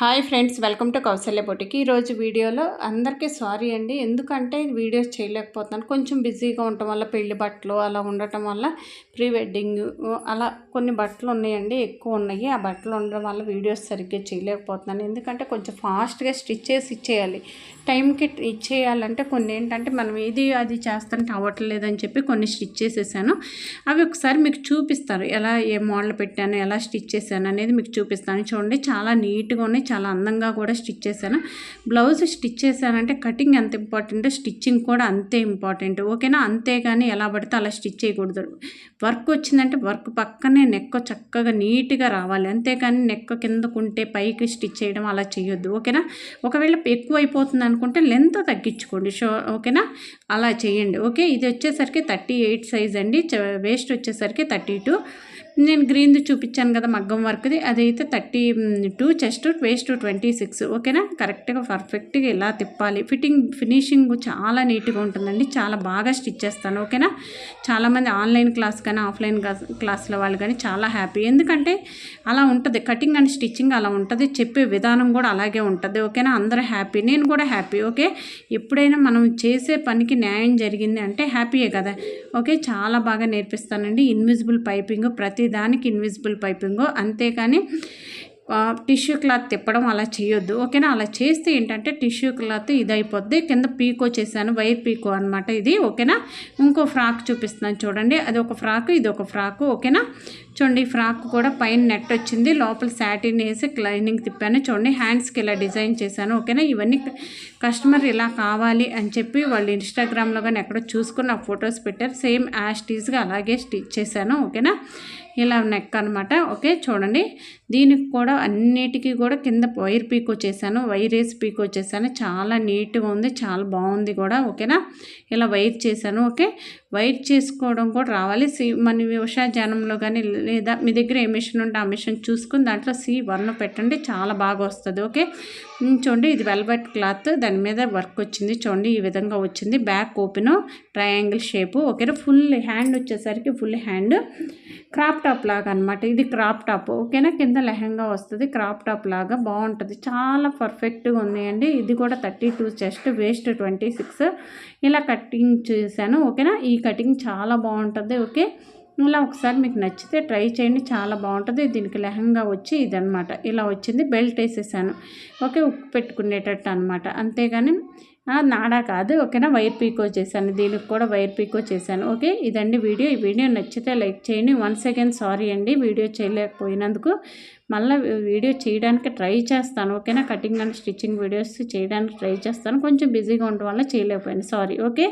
Hi friends welcome to Kaushalya బొటికి. ఈరోజు వీడియోలో అందరికీ సారీ అండి. ఎందుకంటే వీడియోస్ చేయలేకపోతున్నాను. కొంచెం బిజీగా ఉండటం వల్ల పెళ్ళి బట్టలు అలా ఉండటం వల్ల ప్రీ వెడ్డింగ్ అలా కొన్ని బట్టలు ఉన్నాయండి ఎక్కువ ఉన్నాయి. ఆ బట్టలు ఉండడం వల్ల వీడియోస్ సరిగ్గా చేయలేకపోతున్నాను. ఎందుకంటే కొంచెం ఫాస్ట్గా స్టిచ్ చేసి ఇచ్చేయాలి. టైంకి ఇచ్చేయాలంటే కొన్ని ఏంటంటే మనం ఇది అది చేస్తుంటే అవ్వట్లేదని చెప్పి కొన్ని స్టిచ్ చేసేసాను. అవి ఒకసారి మీకు చూపిస్తారు ఎలా ఏ మోడల్ పెట్టాను ఎలా స్టిచ్ చేశాను అనేది మీకు చూపిస్తాను. చూడండి చాలా నీట్గా ఉన్నాయి. చాలా అందంగా కూడా స్టిచ్ చేశాను. బ్లౌజ్ స్టిచ్ చేశానంటే కటింగ్ ఎంత ఇంపార్టెంట్ స్టిచ్చింగ్ కూడా అంతే ఇంపార్టెంట్. ఓకేనా? అంతేగాని ఎలా పడితే అలా స్టిచ్ చేయకూడదు. వర్క్ వచ్చిందంటే వర్క్ పక్కనే నెక్క చక్కగా నీట్గా రావాలి. అంతేకాని నెక్క కిందకుంటే పైకి స్టిచ్ చేయడం అలా చేయొద్దు ఓకేనా? ఒకవేళ ఎక్కువ అయిపోతుంది అనుకుంటే లెంత్ తగ్గించుకోండి. షో ఓకేనా? అలా చేయండి. ఓకే? ఇది వచ్చేసరికి థర్టీ ఎయిట్ సైజ్ అండి. వేస్ట్ వచ్చేసరికి థర్టీ టూ. నేను గ్రీన్ది చూపించాను కదా మగ్గం వర్క్ది అదైతే thirty two chest waist twenty six ఓకేనా? కరెక్ట్గా పర్ఫెక్ట్గా ఇలా తిప్పాలి? ఫిట్టింగ్ ఫినిషింగ్ చాలా నీట్గా ఉంటుందండి. చాలా బాగా స్టిచ్ చేస్తాను. ఓకేనా? చాలామంది ఆన్లైన్ క్లాస్ కానీ ఆఫ్లైన్ క్లాస్ల వాళ్ళు కానీ చాలా హ్యాపీ ఎందుకంటే అలా ఉంటుంది. కటింగ్ అండ్ స్టిచ్చింగ్ అలా ఉంటుంది. చెప్పే విధానం కూడా అలాగే ఉంటుంది. ఓకేనా? అందరూ హ్యాపీ నేను కూడా హ్యాపీ ఓకే? ఎప్పుడైనా మనం చేసే పనికి న్యాయం జరిగింది అంటే హ్యాపీయే కదా. ఓకే? చాలా బాగా నేర్పిస్తానండి. ఇన్విజిబుల్ పైపింగ్ ప్రతి దానికి ఇన్విజిబుల్ పైపింగో అంతేకాని టిష్యూ క్లాత్ తిప్పడం అలా చేయొద్దు. ఓకేనా? అలా చేస్తే ఏంటంటే టిష్యూ క్లాత్ ఇది అయిపోద్ది కింద పీకో చేశాను వైర్ పీకో అనమాట ఇది. ఓకేనా? ఇంకో ఫ్రాక్ చూపిస్తున్నాను చూడండి. అది ఒక ఫ్రాక్ ఇది ఒక ఫ్రాక్. ఓకేనా? చూడండి ఫ్రాక్ కూడా పైన నెట్ వచ్చింది. లోపల శాటిన్ వేసి క్లైనింగ్ తిప్పాను. చూడండి హ్యాండ్స్కి ఇలా డిజైన్ చేశాను. ఓకేనా? ఇవన్నీ కస్టమర్ ఇలా కావాలి అని చెప్పి వాళ్ళు ఇన్స్టాగ్రామ్లో కానీ ఎక్కడో చూసుకుని నాకు ఫొటోస్ పెట్టారు. సేమ్ యాస్టీస్గా అలాగే స్టిచ్ చేశాను. ఓకేనా? ఇలా నెక్ అనమాట ఓకే? చూడండి దీనికి కూడా అన్నిటికీ కూడా కింద వైర్ పీకో చేశాను వైర్ వేసి పీకో చేశాను. చాలా నీట్గా ఉంది చాలా బాగుంది కూడా ఓకేనా? ఇలా వైర్ చేశాను ఓకే? వైర్ చేసుకోవడం కూడా రావాలి. సి మన ఉషా జనంలో కానీ లేదా మీ దగ్గర ఏ మిషన్ ఉంటే ఆ మిషన్ చూసుకుని దాంట్లో సి వన్ పెట్టండి చాలా బాగా వస్తుంది ఓకే? చూడండి ఇది వెల్వెట్ క్లాత్ దాని మీద వర్క్ వచ్చింది చూడండి ఈ విధంగా వచ్చింది. బ్యాక్ ఓపెన్ ట్రయాంగిల్ షేపు ఓకేనా? ఫుల్ హ్యాండ్ వచ్చేసరికి ఫుల్ హ్యాండ్ క్రాప్ టాప్ లాగా అనమాట ఇది క్రాప్ టాప్ ఓకేనా? కింద లెహంగా వస్తుంది. వస్తుంది క్రాప్ టాప్ లాగా బాగుంటుంది. చాలా పర్ఫెక్ట్గా ఉన్నాయండి. ఇది కూడా thirty two chest waist twenty six ఇలా కటింగ్ చేశాను ఓకేనా? ఈ కటింగ్ చాలా బాగుంటుంది ఓకే? ఇలా ఒకసారి మీకు నచ్చితే ట్రై చేయండి. చాలా బాగుంటుంది. దీనికి లెహంగా వచ్చి ఇదనమాట ఇలా వచ్చింది. బెల్ట్ వేసేసాను. ఓకే ఉప్పు పెట్టుకునేటట్టు అనమాట అంతేగాని నాడా కాదు. ఓకేనా? వైర్ పీకో చేశాను. దీనికి కూడా వైర్ పీకో చేశాను. ఓకే ఇదండి వీడియో. ఈ వీడియో నచ్చితే లైక్ చేయండి. వన్స్ అగైన్ సారీ అండి. వీడియో చేయలేకపోయినందుకు మళ్ళీ వీడియో చేయడానికి ట్రై చేస్తాను. ఓకేనా? కటింగ్ అండ్ స్టిచ్చింగ్ వీడియోస్ చేయడానికి ట్రై చేస్తాను. కొంచెం బిజీగా ఉండడం వల్ల చేయలేకపోయాను. సారీ. ఓకే?